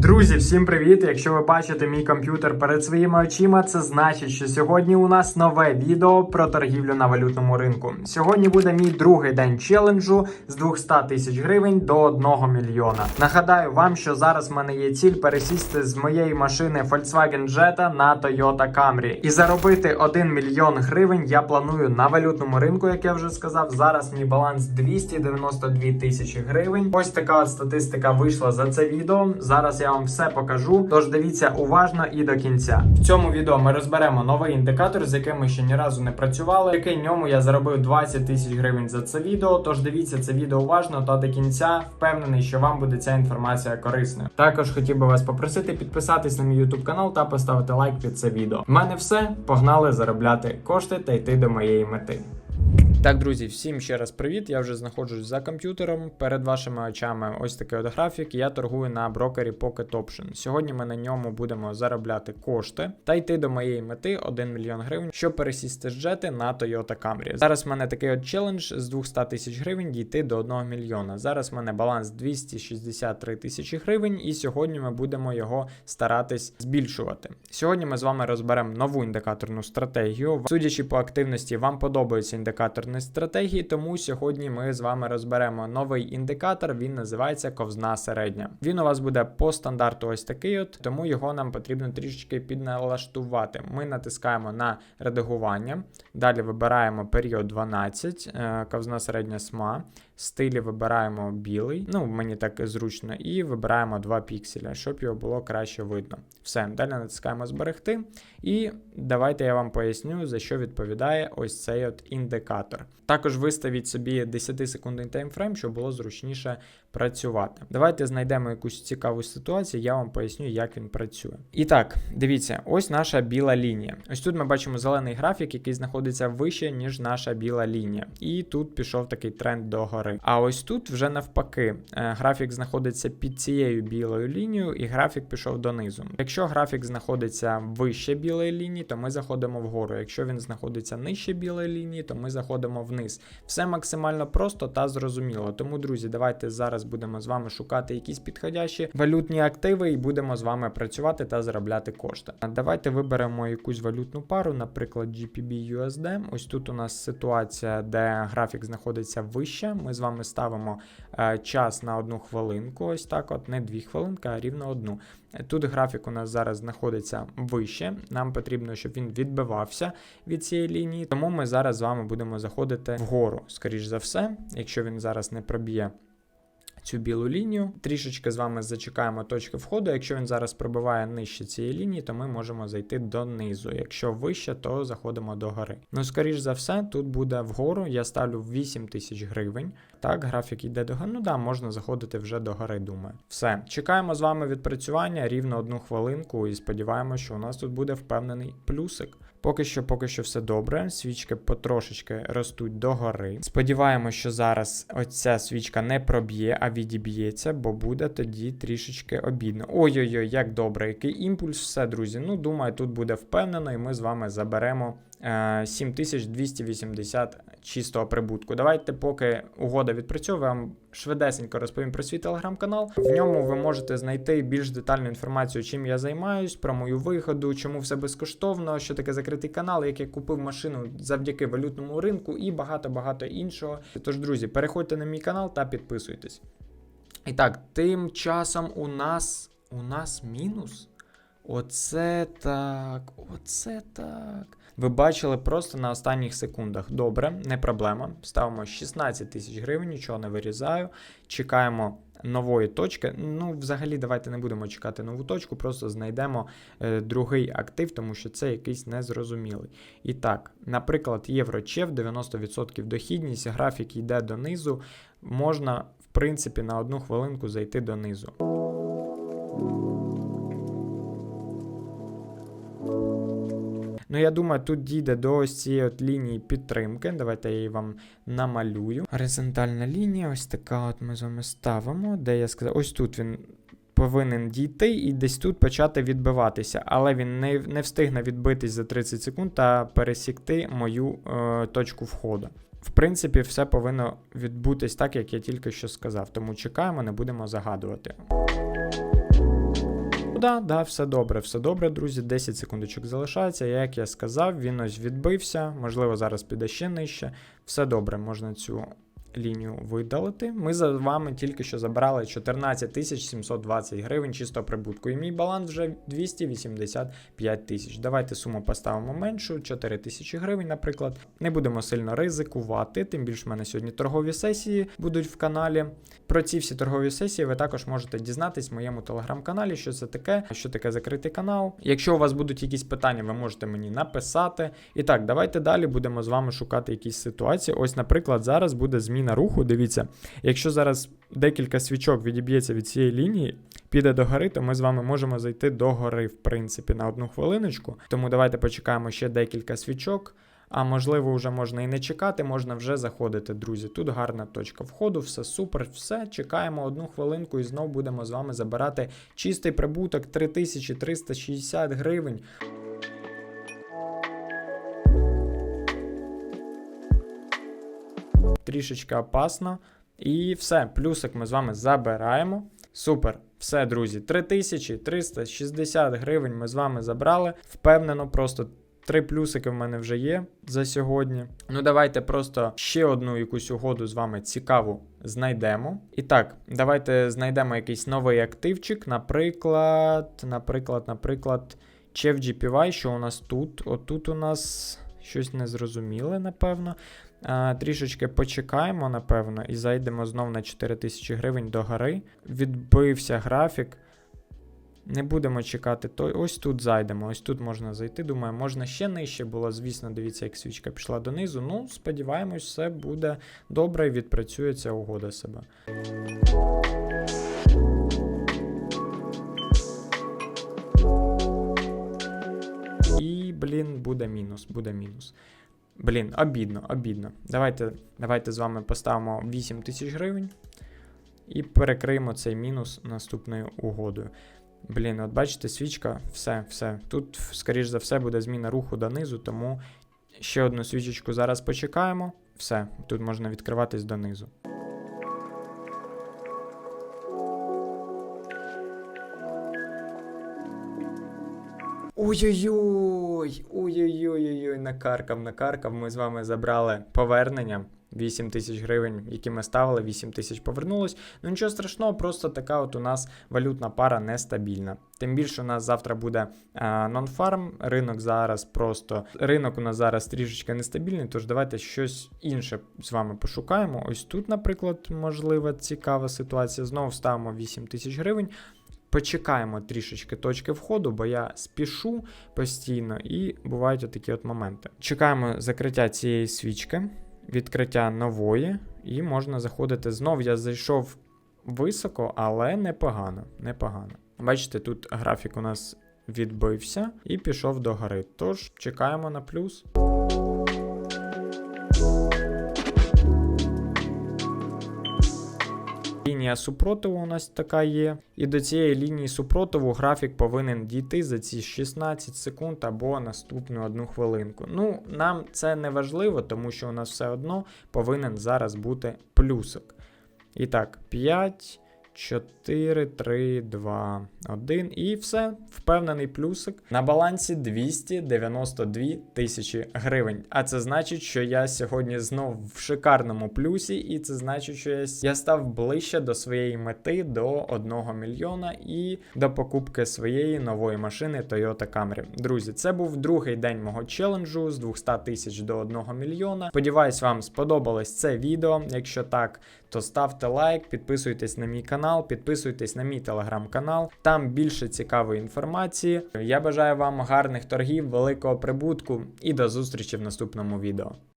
Друзі, всім привіт! Якщо ви бачите мій комп'ютер перед своїми очима, це значить, що сьогодні у нас нове відео про торгівлю на валютному ринку. Сьогодні буде мій другий день челенджу з 200 тисяч гривень до 1 мільйона. Нагадаю вам, що зараз в мене є ціль пересісти з моєї машини Volkswagen Jetta на Toyota Camry. І заробити 1 мільйон гривень я планую на валютному ринку, як я вже сказав. Зараз мій баланс 292 тисячі гривень. Ось така статистика вийшла за це відео. Зараз я вам все покажу. Тож дивіться уважно і до кінця. В цьому відео ми розберемо новий індикатор, з яким ми ще ні разу не працювали. Який ньому я заробив 20 тисяч гривень за це відео. Тож дивіться це відео уважно та до кінця. Впевнений, що вам буде ця інформація корисною. Також хотів би вас попросити підписатись на мій YouTube канал та поставити лайк під це відео. В мене все. Погнали заробляти кошти та йти до моєї мети. Так, друзі, всім ще раз привіт. Я вже знаходжусь за комп'ютером. Перед вашими очами ось такий от графік. Я торгую на брокері Pocket Option. Сьогодні ми на ньому будемо заробляти кошти та йти до моєї мети 1 мільйон гривень, щоб пересісти з джети на Toyota Camry. Зараз в мене такий от челендж з 200 тисяч гривень дійти до 1 мільйона. Зараз в мене баланс 263 тисячі гривень, і сьогодні ми будемо його старатись збільшувати. Сьогодні ми з вами розберемо нову індикаторну стратегію. Судячи по активності, вам подобається індикаторні стратегії, тому сьогодні ми з вами розберемо новий індикатор. Він називається ковзна середня. Він у вас буде по стандарту ось такий, от тому його нам потрібно трішечки підналаштувати. Ми натискаємо на редагування. Далі вибираємо період 12, е, ковзна середня сма. Стилі вибираємо білий, ну мені так зручно, і вибираємо 2 пікселя, щоб його було краще видно. Все, далі натискаємо зберегти. І давайте я вам поясню, за що відповідає ось цей от індикатор. Також виставіть собі 10-секундний таймфрейм, щоб було зручніше працювати. Давайте знайдемо якусь цікаву ситуацію, я вам поясню, як він працює. І так, дивіться, ось наша біла лінія. Ось тут ми бачимо зелений графік, який знаходиться вище, ніж наша біла лінія. І тут пішов такий тренд догори. А ось тут вже навпаки, е, графік знаходиться під цією білою лінією, і графік пішов донизу. Якщо графік знаходиться вище білої лінії, то ми заходимо вгору. Якщо він знаходиться нижче білої лінії, то ми заходимо вниз. Все максимально просто та зрозуміло. Тому, друзі, давайте зараз будемо з вами шукати якісь підходящі валютні активи і будемо з вами працювати та заробляти кошти. Давайте виберемо якусь валютну пару, наприклад, GPB USD. Ось тут у нас ситуація, де графік знаходиться вище. Ми з вами ставимо е, час на одну хвилинку. Ось так, от не дві хвилинки, а рівно одну. Тут графік у нас зараз знаходиться вище. Нам потрібно, щоб він відбивався від цієї лінії. Тому ми зараз з вами будемо заходити вгору, скоріш за все, якщо він зараз не проб'є. Цю білу лінію. Трішечки з вами зачекаємо точки входу. Якщо він зараз пробиває нижче цієї лінії, то ми можемо зайти донизу. Якщо вище, то заходимо до гори. Ну, скоріш за все, тут буде вгору. Я ставлю 8 тисяч гривень. Так, графік йде до гори. Ну да, можна заходити вже до гори, думаю. Все, чекаємо з вами відпрацювання рівно одну хвилинку і сподіваємося, що у нас тут буде впевнений плюсик. Поки що, поки що все добре. Свічки потрошечки ростуть догори. Сподіваємося, що зараз оця свічка не проб'є, а відіб'ється, бо буде тоді трішечки обідно. Ой-ой-ой, як добре, який імпульс, все, друзі. Ну, думаю, тут буде впевнено, і ми з вами заберемо. е, 7280 чистого прибутку. Давайте, поки угода відпрацьовує, вам швидесенько розповім про свій телеграм-канал. В ньому ви можете знайти більш детальну інформацію, чим я займаюсь, про мою виходу, чому все безкоштовно, що таке закритий канал, як я купив машину завдяки валютному ринку і багато-багато іншого. Тож, друзі, переходьте на мій канал та підписуйтесь. І так, тим часом у нас у нас мінус. Оце так, оце так. Ви бачили просто на останніх секундах. Добре, не проблема. Ставимо 16 тисяч гривень, нічого не вирізаю. Чекаємо нової точки. Ну, взагалі, давайте не будемо чекати нову точку, просто знайдемо е, другий актив, тому що це якийсь незрозумілий. І так, наприклад, єврочев 90% дохідність, графік йде донизу. Можна, в принципі, на одну хвилинку зайти донизу. Ну, я думаю, тут дійде до ось цієї от лінії підтримки. Давайте я її вам намалюю. Горизонтальна лінія, ось така от ми з вами ставимо, де я сказав, ось тут він. Повинен дійти і десь тут почати відбиватися, але він не, не встигне відбитись за 30 секунд та пересікти мою е, точку входу. В принципі, все повинно відбутись так, як я тільки що сказав. Тому чекаємо, не будемо загадувати. Да, да, все добре, все добре, друзі. 10 секундочок залишається. Як я сказав, він ось відбився. Можливо, зараз піде ще нижче. Все добре, можна цю лінію видалити. Ми за вами тільки що забрали 14 720 гривень чистого прибутку. І мій баланс вже 285 тисяч. Давайте суму поставимо меншу, 4 тисячі гривень, наприклад. Не будемо сильно ризикувати, тим більше в мене сьогодні торгові сесії будуть в каналі. Про ці всі торгові сесії ви також можете дізнатись в моєму телеграм-каналі, що це таке, що таке закритий канал. Якщо у вас будуть якісь питання, ви можете мені написати. І так, давайте далі будемо з вами шукати якісь ситуації. Ось, наприклад, зараз буде зміна руху. Дивіться, якщо зараз декілька свічок відіб'ється від цієї лінії, піде до гори, то ми з вами можемо зайти до гори, в принципі, на одну хвилиночку. Тому давайте почекаємо ще декілька свічок. А можливо, вже можна і не чекати, можна вже заходити, друзі. Тут гарна точка входу, все супер, все. Чекаємо одну хвилинку і знову будемо з вами забирати чистий прибуток 3360 гривень. Трішечки опасно. І все, плюсик ми з вами забираємо. Супер. Все, друзі, 3360 гривень ми з вами забрали. Впевнено, просто Три плюсики в мене вже є за сьогодні. Ну, давайте просто ще одну якусь угоду з вами цікаву знайдемо. І так, давайте знайдемо якийсь новий активчик. Наприклад, наприклад, наприклад, Chef GPY, що у нас тут? Отут у нас щось незрозуміле, напевно. Трішечки почекаємо, напевно, і зайдемо знов на 4000 гривень до гори. Відбився графік. Не будемо чекати той. Ось тут зайдемо. Ось тут можна зайти. Думаю, можна ще нижче було. Звісно, дивіться, як свічка пішла донизу. Ну, сподіваємось, все буде добре і відпрацює ця угода себе. І, блін, буде мінус, буде мінус. Блін, обідно, обідно. Давайте, давайте з вами поставимо 8 тисяч гривень і перекриємо цей мінус наступною угодою. Блін, от бачите, свічка, все, все. Тут, скоріш за все, буде зміна руху донизу, тому ще одну свічечку зараз почекаємо. Все, тут можна відкриватись донизу. Ой-ой-ой! Ой-ой-ой, накаркав, накаркав. Ми з вами забрали повернення. 8 тисяч гривень, які ми ставили, 8 тисяч повернулось. Ну нічого страшного, просто така от у нас валютна пара нестабільна. Тим більше у нас завтра буде нон-фарм. Ринок зараз просто ринок у нас зараз трішечки нестабільний, тож давайте щось інше з вами пошукаємо. Ось тут, наприклад, можлива цікава ситуація. Знову ставимо 8 тисяч гривень. Почекаємо трішечки точки входу, бо я спішу постійно і бувають отакі от моменти. Чекаємо закриття цієї свічки відкриття нової, і можна заходити знов. Я зайшов високо, але непогано. непогано. Бачите, тут графік у нас відбився і пішов до гори. Тож чекаємо на плюс. Лінія супротиву у нас така є. І до цієї лінії супротиву графік повинен дійти за ці 16 секунд або наступну одну хвилинку. Ну, нам це не важливо, тому що у нас все одно повинен зараз бути плюсик. І так, 5. 4, 3, 2, 1. І все. Впевнений плюсик. На балансі 292 тисячі гривень. А це значить, що я сьогодні знов в шикарному плюсі, і це значить, що я, я став ближче до своєї мети до 1 мільйона і до покупки своєї нової машини Toyota Camry. Друзі, це був другий день мого челенджу з 200 тисяч до 1 мільйона. Сподіваюсь, вам сподобалось це відео. Якщо так, то ставте лайк, підписуйтесь на мій канал, підписуйтесь на мій телеграм-канал. Там більше цікавої інформації. Я бажаю вам гарних торгів, великого прибутку і до зустрічі в наступному відео.